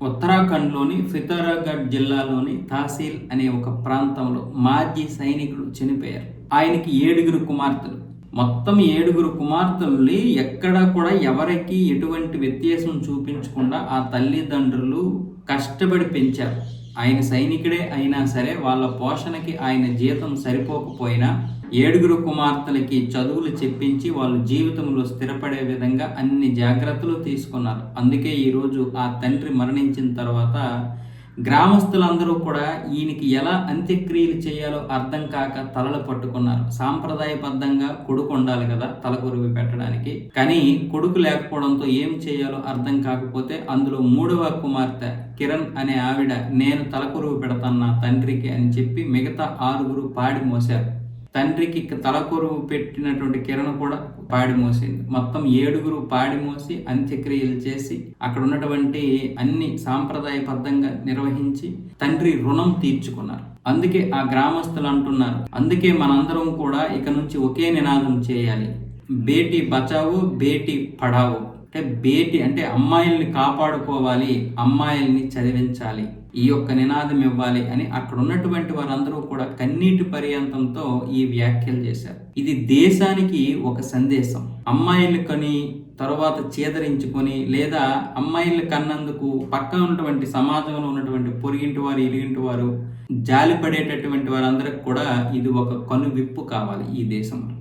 ఉత్తరాఖండ్లోని ఫితోరాగఢ్ జిల్లాలోని తహసీల్ అనే ఒక ప్రాంతంలో మాజీ సైనికుడు చనిపోయారు. ఆయనకి ఏడుగురు కుమార్తెలు. మొత్తం ఏడుగురు కుమార్తెల్ని ఎక్కడ కూడా ఎవరికి ఎటువంటి వ్యత్యాసం చూపించకుండా ఆ తల్లిదండ్రులు కష్టపడి పెంచారు. ఆయన సైనికుడే అయినా సరే వాళ్ళ పోషణకి ఆయన జీతం సరిపోకపోయినా ఏడుగురు కుమార్తెలకి చదువులు చెప్పించి వాళ్ళ జీవితంలో స్థిరపడే విధంగా అన్ని జాగ్రత్తలు తీసుకున్నారు. అందుకే ఈరోజు ఆ తండ్రి మరణించిన తర్వాత గ్రామస్తులందరూ కూడా ఈయనకి ఎలా అంత్యక్రియలు చేయాలో అర్థం కాక తలలు పట్టుకున్నారు. సాంప్రదాయబద్ధంగా కొడుకు ఉండాలి కదా తలకొరువి పెట్టడానికి. కానీ కొడుకు లేకపోవడంతో ఏం చేయాలో అర్థం కాకపోతే అందులో మూడవ కుమార్తె కిరణ్ అనే ఆవిడ నేను తలకొరువు పెడతాను నా తండ్రికి అని చెప్పి మిగతా ఆరుగురు పాడి మోశారు. తండ్రికి తలకొరువు పెట్టినటువంటి కిరణ్ కూడా పాడి మోసింది. మొత్తం ఏడుగురు పాడి మోసి అంత్యక్రియలు చేసి అక్కడ ఉన్నటువంటి అన్ని సాంప్రదాయబద్ధంగా నిర్వహించి తండ్రి రుణం తీర్చుకున్నారు. అందుకే ఆ గ్రామస్తులు అంటున్నారు. అందుకే మనందరం కూడా ఇక నుంచి ఒకే నినాదం చేయాలి. బేటీ బచావో బేటీ పడావో అంటే బేటి అంటే అమ్మాయిల్ని కాపాడుకోవాలి అమ్మాయిల్ని చదివించాలి ఈ యొక్క నినాదం ఇవ్వాలి అని అక్కడ ఉన్నటువంటి వారందరూ కూడా కన్నీటి పర్యంతంతో ఈ వ్యాఖ్యలు చేశారు. ఇది దేశానికి ఒక సందేశం. అమ్మాయిలు కొని తర్వాత చేదరించుకొని లేదా అమ్మాయిలు కన్నందుకు పక్కన ఉన్నటువంటి సమాజంలో ఉన్నటువంటి పొరిగింటి వారు ఇరిగింటి వారు జాలిపడేటటువంటి వారందరికి కూడా ఇది ఒక కనువిప్పు కావాలి ఈ దేశంలో.